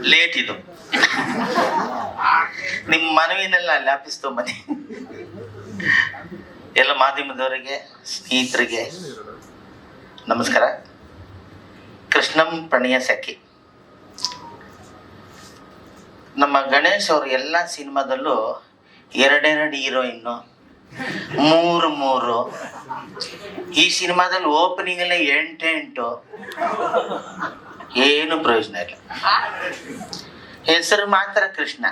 Late ಇದು. ನಿಮ್ಮ ಮನವಿನೆಲ್ಲ ಲ್ಯಾಪಿಸ್ತು ಮನೆ ಎಲ್ಲ ಮಾಧ್ಯಮದವರಿಗೆ, ಸ್ನೇಹಿತರಿಗೆ ನಮಸ್ಕಾರ. ಕೃಷ್ಣಂ ಪ್ರಣಯ ಸಖಿ. ನಮ್ಮ ಗಣೇಶ್ ಅವರು ಎಲ್ಲ ಸಿನಿಮಾದಲ್ಲೂ ಎರಡೆರಡು ಹೀರೋಯಿನ್ನು. ಮೂರು ಮೂರು. ಈ ಸಿನಿಮಾದಲ್ಲಿ ಓಪನಿಂಗ್ ಎಲ್ಲ ಎಂಟೆಂಟು ಏನು ಪ್ರಯೋಜನ ಇಲ್ಲ. ಹೆಸರು ಮಾತ್ರ ಕೃಷ್ಣ.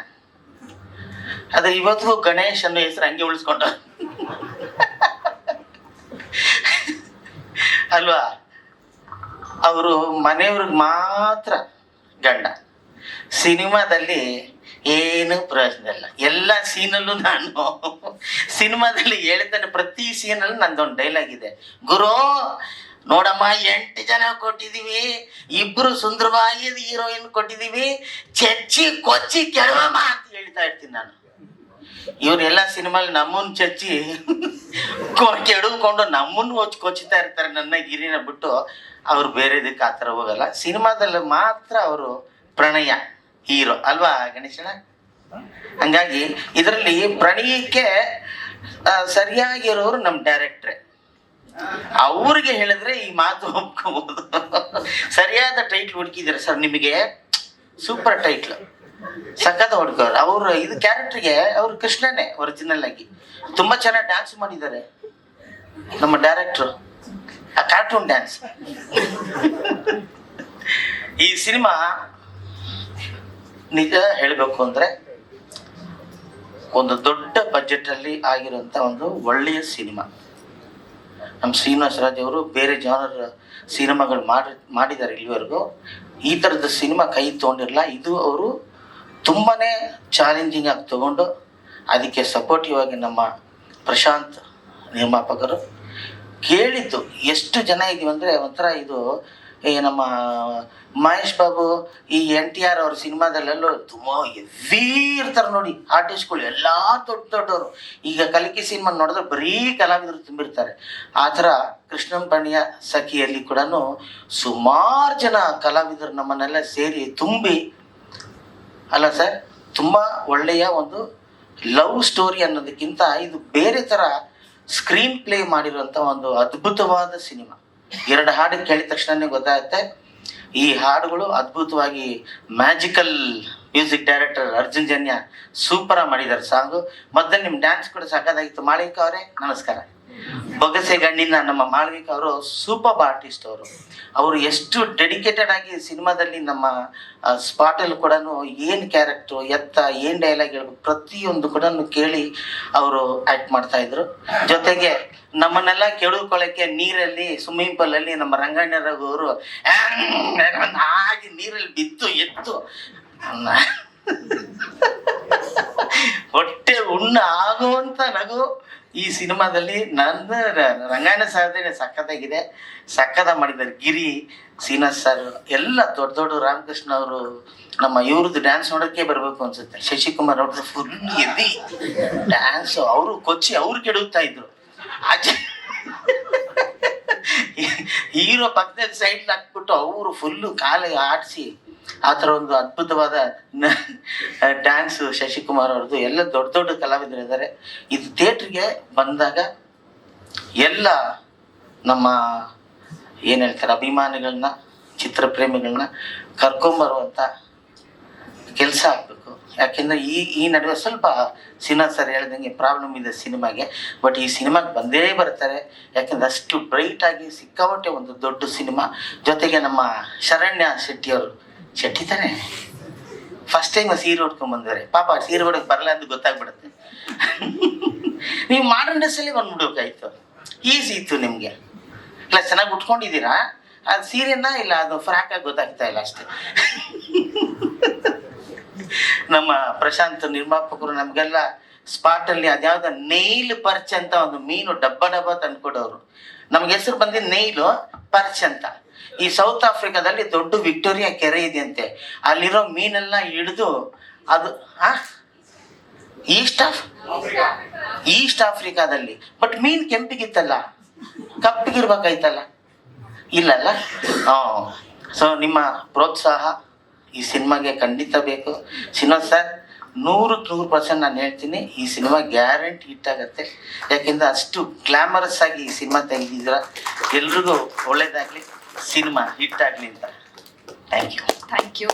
ಆದ್ರೆ ಇವತ್ತು ಗಣೇಶ್ ಅನ್ನೋ ಹೆಸರು ಹಂಗೆ ಉಳಿಸ್ಕೊಂಡ. ಅಲ್ವಾ? ಅವರು ಮನೆಯವ್ರಿಗೆ ಮಾತ್ರ ಗಂಡ. ಸಿನಿಮಾದಲ್ಲಿ ಏನು ಪ್ರಯೋಜನ ಇಲ್ಲ. ಎಲ್ಲ ಸೀನಲ್ಲೂ ನಾನು ಸಿನಿಮಾದಲ್ಲಿ ಹೇಳ್ತಾನೆ ಪ್ರತಿ ಸೀನಲ್ಲೂ ನಂದೊಂದು ಡೈಲಾಗ್ ಇದೆ. ಗುರು ನೋಡಮ್ಮ, ಎಂಟು ಜನ ಕೊಟ್ಟಿದೀವಿ. ಇಬ್ರು ಸುಂದರವಾಗಿ ಹೀರೋಯಿನ್ ಕೊಟ್ಟಿದೀವಿ. ಚಚ್ಚಿ, ಕೊಚ್ಚಿ ಕೆಡವಮ್ಮ ಅಂತ ಹೇಳ್ತಾ ಇರ್ತೀನಿ ನಾನು. ಇವ್ರೆಲ್ಲ ಸಿನಿಮಾಲಿ ನಮ್ಮನ್ ಚಚ್ಚಿ ಕೊ- ಕೆಡವ್ಕೊಂಡು ನಮ್ಮನ್ನು ಹೊಚ್ಚಿ ಕೊಚ್ಚುತ್ತಾ ಇರ್ತಾರೆ ನನ್ನ ಗಿರಿನ ಬಿಟ್ಟು. ಅವ್ರು ಬೇರೆದಕ್ಕೆ ಆ ಥರ ಹೋಗಲ್ಲ. ಸಿನಿಮಾದಲ್ಲಿ ಮಾತ್ರ ಅವರು ಪ್ರಣಯ, ಹೀರೋ. ಅಲ್ವಾ ಗಣೇಶನ ಹಂಗಾಗಿ ಇದರಲ್ಲಿ ಪ್ರಣಯಕ್ಕೆ ಸರಿಯಾಗಿರೋರು ನಮ್ಮ ಡೈರೆಕ್ಟ್ರೆ. ಅವ್ರಿಗೆ ಹೇಳಿದ್ರೆ ಈ ಮಾತು ಒಪ್ಕೋಬಹುದು ಸರಿಯಾದ ಟೈಟ್ಲ್ ಹುಡುಕಿದಾರೆ ಸರ್ ನಿಮಗೆ? ಸೂಪರ್ ಟೈಟ್ಲ್ ಸಖತ್ ಹುಡುಕವ್ರು ಅವ್ರು ಇದು ಕ್ಯಾರೆಕ್ಟರ್ಗೆ ಅವ್ರು ಕೃಷ್ಣನೇ ಒರಿಜಿನಲ್ ಆಗಿ. ತುಂಬಾ ಚೆನ್ನಾಗಿ ಡ್ಯಾನ್ಸ್ ಮಾಡಿದ್ದಾರೆ. ನಮ್ಮ ಡೈರೆಕ್ಟ್ರು ಆ ಕಾರ್ಟೂನ್ ಡ್ಯಾನ್ಸ್ ಈ ಸಿನಿಮಾ ನಿಜ ಹೇಳಬೇಕು ಅಂದ್ರೆ ಒಂದು ದೊಡ್ಡ ಬಜೆಟ್ ಅಲ್ಲಿ ಆಗಿರುವಂತ ಒಂದು ಒಳ್ಳೆಯ ಸಿನಿಮಾ. ನಮ್ಮ ಶ್ರೀನಿವಾಸ ರಾಜ್ ಅವರು ಬೇರೆ ಜನರ ಸಿನಿಮಾಗಳು ಮಾಡಿ, ಮಾಡಿದ್ದಾರೆ ಇಲ್ಲಿವರೆಗೂ. ಈ ಥರದ ಸಿನಿಮಾ ಕೈ ತೊಗೊಂಡಿರಲ್ಲ ಇದು ಅವರು ತುಂಬಾ ಚಾಲೆಂಜಿಂಗ್ ಆಗಿ ತಗೊಂಡು ಅದಕ್ಕೆ ಸಪೋರ್ಟಿವ್ ಆಗಿ ನಮ್ಮ ಪ್ರಶಾಂತ್ ನಿರ್ಮಾಪಕರು ಕೇಳಿದ್ದು ಎಷ್ಟು ಜನ ಇದೀವಿ ಅಂದರೆ ಒಂಥರ ಇದು ಈ ನಮ್ಮ ಮಹೇಶ್ ಬಾಬು ಈ ಎನ್ ಟಿ ಆರ್ ಅವ್ರ ಸಿನಿಮಾದಲ್ಲೆಲ್ಲೋ ತುಂಬ ಹೆವಿ ಇರ್ತಾರೆ ನೋಡಿ ಆರ್ಟಿಸ್ಟ್ಗಳು ಎಲ್ಲ ದೊಡ್ಡ ದೊಡ್ಡವರು. ಈಗ ಕಲಿಕೆ ಸಿನಿಮಾ ನೋಡಿದ್ರೆ ಬರೀ ಕಲಾವಿದರು ತುಂಬಿರ್ತಾರೆ. ಆ ಥರ ಪಣಿಯ ಸಖಿಯಲ್ಲಿ ಕೂಡ ಸುಮಾರು ಜನ ಕಲಾವಿದರು ನಮ್ಮನ್ನೆಲ್ಲ ಸೇರಿ ತುಂಬಿ, ಅಲ್ಲ ಸರ್ ತುಂಬ ಒಳ್ಳೆಯ ಒಂದು ಲವ್ ಸ್ಟೋರಿ ಅನ್ನೋದಕ್ಕಿಂತ ಇದು ಬೇರೆ ಥರ ಸ್ಕ್ರೀನ್ ಪ್ಲೇ ಮಾಡಿರುವಂಥ ಒಂದು ಅದ್ಭುತವಾದ ಸಿನಿಮಾ ಎರಡು ಹಾಡು ಕೇಳಿದ ತಕ್ಷಣನೇ ಗೊತ್ತಾಗುತ್ತೆ. ಈ ಹಾಡುಗಳು ಅದ್ಭುತವಾಗಿ magical music director Arjun Janya super ಮಾಡಿದ್ದಾರೆ ಸಾಂಗು. ಮೊದಲು ನಿಮ್ಮ ಡ್ಯಾನ್ಸ್ ಕೂಡ ಸಾಕಾಗಿತ್ತು ಮಾಳಿಕ ಅವರೇ, ನಮಸ್ಕಾರ. ಬೊಗಸೆ ಗಣ್ಣಿನ ನಮ್ಮ ಮಾಳ್ವಿಕ ಅವರು ಸೂಪರ್ ಆರ್ಟಿಸ್ಟ್ ಅವರು. ಅವರು ಎಷ್ಟು ಡೆಡಿಕೇಟೆಡ್ ಆಗಿ ಸಿನಿಮಾದಲ್ಲಿ ನಮ್ಮ ಸ್ಪಾಟಲ್ಲಿ ಕೂಡ ಏನು ಕ್ಯಾರೆಕ್ಟ್ರು, ಎತ್ತ, ಏನು ಡೈಲಾಗ್ ಹೇಳ್ಬೇಕು ಪ್ರತಿಯೊಂದು ಕೂಡ ಕೇಳಿ ಅವರು ಆ್ಯಕ್ಟ್ ಮಾಡ್ತಾ ಇದ್ರು. ಜೊತೆಗೆ ನಮ್ಮನ್ನೆಲ್ಲ ಕೆಡುಕೊಳ್ಳೋಕ್ಕೆ ನೀರಲ್ಲಿ, ಸ್ವಿಮ್ಮಿಂಗ್ ಪೂಲಲ್ಲಿ ನಮ್ಮ ರಂಗಣ್ಣ ರಘು ಅವರು ಹಾಗೆ ನೀರಲ್ಲಿ ಬಿದ್ದು ಎತ್ತು. ಉಣ್ಣ ಆಗುವಂತ ನಗು ಈ ಸಿನಿಮಾದಲ್ಲಿ ನನ್ನ ರಂಗಾಯಣ ಸಾಧನೆ ಸಖತ್ತಾಗಿದೆ. ಸಖತ್ತ ಮಾಡಿದ್ದಾರೆ ಗಿರಿ ಶ್ರೀನಿವಾಸ್ ಸರ್, ಎಲ್ಲ ದೊಡ್ಡ ದೊಡ್ಡ ರಾಮಕೃಷ್ಣ ಅವರು ನಮ್ಮ ಇವ್ರದ್ದು ಡ್ಯಾನ್ಸ್ ನೋಡೋಕ್ಕೆ ಬರಬೇಕು ಅನ್ಸುತ್ತೆ. ಶಶಿಕುಮಾರ್ ಅವ್ರದ್ದು ಫುಲ್ ಎದಿ ಡ್ಯಾನ್ಸ್ ಅವರು ಕೊಚ್ಚಿ ಅವ್ರು ಕೆಡುತ್ತಾ ಇದ್ರು. ಆಚೆ ಹೀರೋ ಪಕ್ಕದಲ್ಲಿ ಸೈಡ್ ಹಾಕ್ಬಿಟ್ಟು ಅವರು ಫುಲ್ಲು ಕಾಲಿಗೆ ಆಡಿಸಿ ಆ ಥರ ಒಂದು ಅದ್ಭುತವಾದ ಡ್ಯಾನ್ಸ್ ಶಶಿಕುಮಾರ್ ಅವ್ರದ್ದು. ಎಲ್ಲ ದೊಡ್ಡ ದೊಡ್ಡ ಕಲಾವಿದರು ಇದ್ದಾರೆ. ಇದು ಥಿಯೇಟ್ರಿಗೆ ಬಂದಾಗ ಎಲ್ಲ ನಮ್ಮ, ಏನು ಹೇಳ್ತಾರೆ ಅಭಿಮಾನಿಗಳನ್ನ ಚಿತ್ರಪ್ರೇಮಿಗಳನ್ನ ಕರ್ಕೊಂಬರುವಂಥ ಕೆಲಸ ಆಗಬೇಕು. ಯಾಕೆಂದ್ರೆ ಈ ಈ ನಡುವೆ ಸ್ವಲ್ಪ ಸಿನಿಮಾ ಸರ್ ಹೇಳ್ದಂಗೆ ಪ್ರಾಬ್ಲಮ್ ಇದೆ ಸಿನಿಮಾಗೆ. ಬಟ್ ಈ ಸಿನಿಮಾಗೆ ಬಂದೇ ಬರ್ತಾರೆ. ಯಾಕೆಂದ್ರೆ ಅಷ್ಟು ಬ್ರೈಟ್ ಆಗಿ ಸಿಕ್ಕಾಪಟ್ಟೆ ಒಂದು ದೊಡ್ಡ ಸಿನಿಮಾ. ಜೊತೆಗೆ ನಮ್ಮ ಶರಣ್ಯ ಶೆಟ್ಟಿಯವರು. ಶೆಟ್ಟಿ ಫಸ್ಟ್ ಟೈಮ್ ಸೀರೆ ಉಟ್ಕೊಂಡ್ ಬಂದಿದ್ದಾರೆ. ಪಾಪ ಸೀರೆ ಉಡಕ್ ಬರಲ್ಲ ಅಂತ ಗೊತ್ತಾಗ್ಬಿಡುತ್ತೆ. ನೀವು ಮಾಡರ್ನ್ ಡ್ರೆಸ್ಸಲ್ಲಿ ಬಂದ್ಬಿಡ್ಬೇಕಾಯ್ತು. ಈಸಿ ಇತ್ತು ನಿಮಗೆ. ಇಲ್ಲ, ಚೆನ್ನಾಗಿ ಉಟ್ಕೊಂಡಿದ್ದೀರಾ? ಅದು ಸೀರೆನ ಇಲ್ಲ, ಅದು ಫ್ರಾಕ್ ಆಗಿ ಗೊತ್ತಾಗ್ತಾ ಇಲ್ಲ ಅಷ್ಟೇ. ನಮ್ಮ ಪ್ರಶಾಂತ್ ನಿರ್ಮಾಪಕರು ನಮಗೆಲ್ಲ ಸ್ಪಾಟ್ ಅಲ್ಲಿ ಅದ್ಯಾವ್ದ ನೈಲ್ ಪರ್ಚ್ ಅಂತ ಒಂದು ಮೀನು ಡಬ್ಬ ಡಬ್ಬ ತಂದ್ಕೊಡೋರು. ನಮ್ಗೆ ಹೆಸರು ಬಂದಿದ್ದು ನೈಲು ಪರ್ಚ್ ಅಂತ. ಈ ಸೌತ್ ಆಫ್ರಿಕಾದಲ್ಲಿ ದೊಡ್ಡ ವಿಕ್ಟೋರಿಯಾ ಕೆರೆ ಇದೆಯಂತೆ. ಅಲ್ಲಿರೋ ಮೀನೆಲ್ಲ ಹಿಡಿದು ಅದು, ಆ? ಈಸ್ಟ್ ಆಫ್ ಈಸ್ಟ್ ಆಫ್ರಿಕಾದಲ್ಲಿ ಬಟ್ ಮೀನ್ ಕೆಂಪಿಗಿತ್ತಲ್ಲ. ಕಪ್ಪಿಗಿರ್ಬೇಕಾಯ್ತಲ್ಲ. ಇಲ್ಲಲ್ಲ? ಹಾಂ ಸೊ ನಿಮ್ಮ ಪ್ರೋತ್ಸಾಹ ಈ ಸಿನಿಮಾಗೆ ಖಂಡಿತ ಬೇಕು. ಸಿನಿಮಾ ಸರ್, ನೂರಕ್ಕೆ ನೂರು ಪರ್ಸೆಂಟ್ ನಾನು ಹೇಳ್ತೀನಿ, ಈ ಸಿನಿಮಾ ಗ್ಯಾರಂಟಿ ಹಿಟ್ ಆಗುತ್ತೆ ಯಾಕೆಂದ್ರೆ ಅಷ್ಟು ಗ್ಲಾಮರಸ್ ಆಗಿ ಈ ಸಿನಿಮಾ ತೆಗೆದಿದ್ದೀರ. ಎಲ್ರಿಗೂ ಒಳ್ಳೇದಾಗಲಿ. ಸಿನಿಮಾ ಹಿಟ್ ಆಗ್ಲಿ ಅಂತ. Thank you thank you